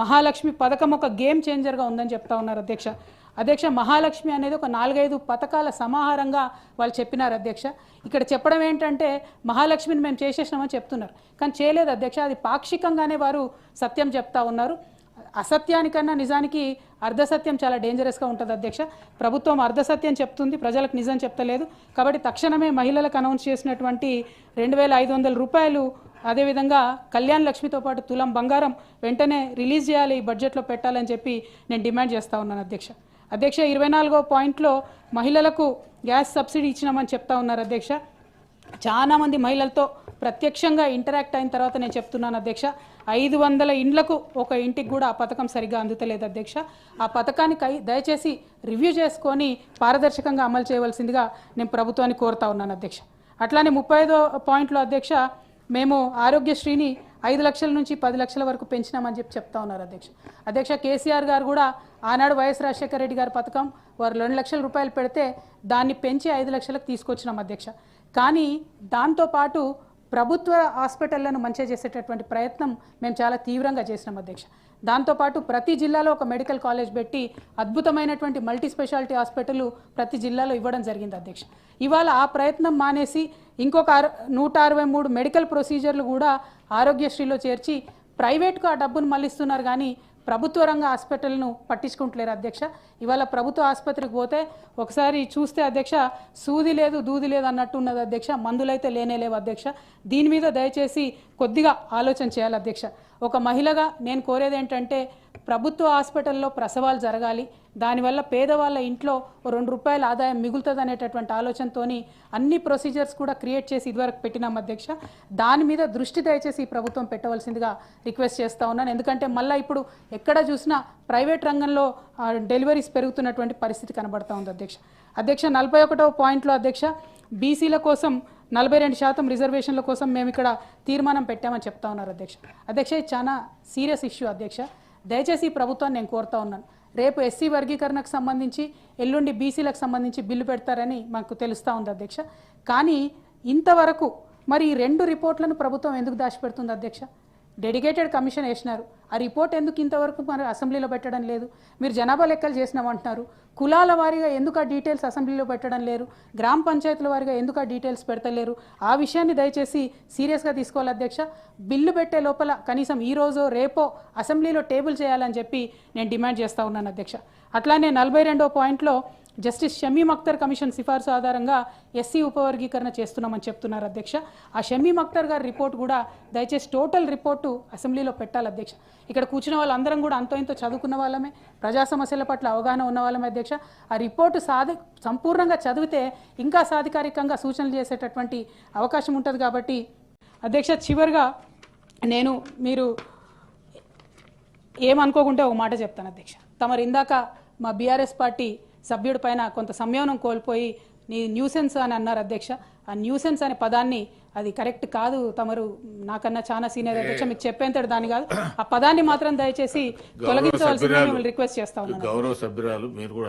మహాలక్ష్మి పథకం ఒక గేమ్ చేంజర్గా ఉందని చెప్తా ఉన్నారు అధ్యక్ష. అధ్యక్ష మహాలక్ష్మి అనేది ఒక నాలుగైదు పథకాల సమాహారంగా వాళ్ళు చెప్పినారు అధ్యక్ష. ఇక్కడ చెప్పడం ఏంటంటే మహాలక్ష్మిని మేము చేసేసినామని చెప్తున్నారు. కానీ చేయలేదు అధ్యక్ష. అది పాక్షికంగానే వారు సత్యం చెప్తా ఉన్నారు. అసత్యానికన్నా నిజానికి అర్ధసత్యం చాలా డేంజరస్గా ఉంటుంది అధ్యక్ష. ప్రభుత్వం అర్ధసత్యం చెప్తుంది ప్రజలకు నిజం చెప్తలేదు. కాబట్టి తక్షణమే మహిళలకు అనౌన్స్ చేసినటువంటి రెండు వేల ఐదు వందల రూపాయలు అదేవిధంగా కళ్యాణ్ లక్ష్మితో పాటు తులం బంగారం వెంటనే రిలీజ్ చేయాలి ఈ బడ్జెట్లో పెట్టాలని చెప్పి నేను డిమాండ్ చేస్తా ఉన్నాను అధ్యక్ష. అధ్యక్ష ఇరవై నాలుగో పాయింట్లో మహిళలకు గ్యాస్ సబ్సిడీ ఇచ్చినామని చెప్తా ఉన్నారు అధ్యక్ష. చాలామంది మహిళలతో ప్రత్యక్షంగా ఇంటరాక్ట్ అయిన తర్వాత నేను చెప్తున్నాను అధ్యక్ష. ఐదు వందల ఇండ్లకు ఒక ఇంటికి కూడా ఆ పథకం సరిగ్గా అందుతలేదు అధ్యక్ష. ఆ పథకానికి దయచేసి రివ్యూ చేసుకొని పారదర్శకంగా అమలు చేయవలసిందిగా నేను ప్రభుత్వాన్ని కోరుతా ఉన్నాను అధ్యక్ష. అట్లానే ముప్పై ఐదో పాయింట్లో అధ్యక్ష మేము ఆరోగ్యశ్రీని ఐదు లక్షల నుంచి పది లక్షల వరకు పెంచినామని చెప్పి చెప్తా ఉన్నారు అధ్యక్ష. అధ్యక్ష కేసీఆర్ గారు కూడా ఆనాడు వైఎస్ రాజశేఖర రెడ్డి గారి పథకం వారు రెండు లక్షల రూపాయలు పెడితే దాన్ని పెంచి ఐదు లక్షలకు తీసుకొచ్చినాం అధ్యక్ష. కానీ దాంతోపాటు ప్రభుత్వ హాస్పిటళ్ళను మంచిగా చేసేటటువంటి ప్రయత్నం మేము చాలా తీవ్రంగా చేసినాం అధ్యక్ష. దాంతోపాటు ప్రతి జిల్లాలో ఒక మెడికల్ కాలేజ్ పెట్టి అద్భుతమైనటువంటి మల్టీ స్పెషాలిటీ హాస్పిటల్ ప్రతి జిల్లాలో ఇవ్వడం జరిగింది అధ్యక్ష. ఇవాళ ఆ ప్రయత్నం మానేసి ఇంకొక అర- నూట అరవై మూడు మెడికల్ ప్రొసీజర్లు కూడా ఆరోగ్యశ్రీలో చేర్చి ప్రైవేట్కు ఆ డబ్బును మళ్ళిస్తున్నారు కానీ ప్రభుత్వ రంగ హాస్పిటల్ను పట్టించుకుంటలేరు అధ్యక్ష. ఇవాళ ప్రభుత్వ ఆసుపత్రికి పోతే ఒకసారి చూస్తే అధ్యక్ష సూది లేదు దూది లేదు అన్నట్టు ఉన్నది అధ్యక్ష. మందులైతే లేనే లేవు అధ్యక్ష. దీని మీద దయచేసి కొద్దిగా ఆలోచన చేయాలి అధ్యక్ష. ఒక మహిళగా నేను కోరేది ఏంటంటే ప్రభుత్వ హాస్పిటల్లో ప్రసవాలు జరగాలి. దానివల్ల పేదవాళ్ళ ఇంట్లో రెండు రూపాయల ఆదాయం మిగులుతుంది అనేటటువంటి ఆలోచనతోని అన్ని ప్రొసీజర్స్ కూడా క్రియేట్ చేసి ఇదివరకు పెట్టినాం అధ్యక్ష. దాని మీద దృష్టి దయచేసి ఈ ప్రభుత్వం పెట్టవలసిందిగా రిక్వెస్ట్ చేస్తూ ఉన్నాను. ఎందుకంటే మళ్ళీ ఇప్పుడు ఎక్కడ చూసినా ప్రైవేట్ రంగంలో డెలివరీస్ పెరుగుతున్నటువంటి పరిస్థితి కనబడతా ఉంది అధ్యక్ష. అధ్యక్ష నలభై ఒకటవ పాయింట్లో అధ్యక్ష బీసీల కోసం నలభై రెండు శాతం రిజర్వేషన్ల కోసం మేము ఇక్కడ తీర్మానం పెట్టామని చెప్తా ఉన్నారు అధ్యక్ష. అధ్యక్ష ఇది చాలా సీరియస్ ఇష్యూ అధ్యక్ష. దయచేసి ఈ ప్రభుత్వాన్ని నేను కోరుతా ఉన్నాను. రేపు ఎస్సీ వర్గీకరణకు సంబంధించి ఎల్లుండి బీసీలకు సంబంధించి బిల్లు పెడతారని మాకు తెలుస్తూ ఉంది అధ్యక్ష. కానీ ఇంతవరకు మరి ఈ రెండు రిపోర్ట్లను ప్రభుత్వం ఎందుకు దాచిపెడుతుంది అధ్యక్ష? డెడికేటెడ్ కమిషన్ వేసినారు. ఆ రిపోర్ట్ ఎందుకు ఇంతవరకు మరి అసెంబ్లీలో పెట్టడం లేదు? మీరు జనాభా లెక్కలు చేసినామంటున్నారు కులాల వారీగా ఎందుకు ఆ డీటెయిల్స్ అసెంబ్లీలో పెట్టడం లేరు? గ్రామ పంచాయతీల వారీగా ఎందుకు ఆ డీటెయిల్స్ పెడతలేరు? ఆ విషయాన్ని దయచేసి సీరియస్గా తీసుకోవాలి అధ్యక్ష. బిల్లు పెట్టే లోపల కనీసం ఈ రోజో రేపో అసెంబ్లీలో టేబుల్ చేయాలని చెప్పి నేను డిమాండ్ చేస్తా ఉన్నాను అధ్యక్ష. అట్లానే నలభై రెండో పాయింట్లో జస్టిస్ షమీం అఖ్తర్ కమిషన్ సిఫార్సు ఆధారంగా ఎస్సీ ఉపవర్గీకరణ చేస్తున్నామని చెప్తున్నారు అధ్యక్ష. ఆ షమీం అఖ్తర్ గారి రిపోర్ట్ కూడా దయచేసి టోటల్ రిపోర్టు అసెంబ్లీలో పెట్టాలి అధ్యక్ష. ఇక్కడ కూర్చున్న వాళ్ళందరం కూడా అంతో ఇంతో చదువుకున్న వాళ్ళమే ప్రజా సమస్యల పట్ల అవగాహన ఉన్న వాళ్ళమే అధ్యక్ష. ఆ రిపోర్టు సాధి సంపూర్ణంగా చదివితే ఇంకా సాధికారికంగా సూచనలు చేసేటటువంటి అవకాశం ఉంటుంది కాబట్టి అధ్యక్ష చివరిగా నేను మీరు ఏమనుకోకుంటే ఒక మాట చెప్తాను అధ్యక్ష. తమరు ఇందాక మా బీఆర్ఎస్ పార్టీ సభ్యుడి పైన కొంత సంయమనం కోల్పోయి నీ న్యూసెన్స్ అని అన్నారు అధ్యక్ష. ఆ న్యూసెన్స్ అనే పదాన్ని అది కరెక్ట్ కాదు. తమరు నాకన్నా చాలా సీనియర్ అధ్యక్ష మీకు చెప్పేంతటి దాని కాదు. ఆ పదాన్ని మాత్రం దయచేసి తొలగించవలసిందిగా మిమ్మల్ని రిక్వెస్ట్ చేస్తా ఉన్నాను. గౌరవ సభ్యురాలు మీరు కూడా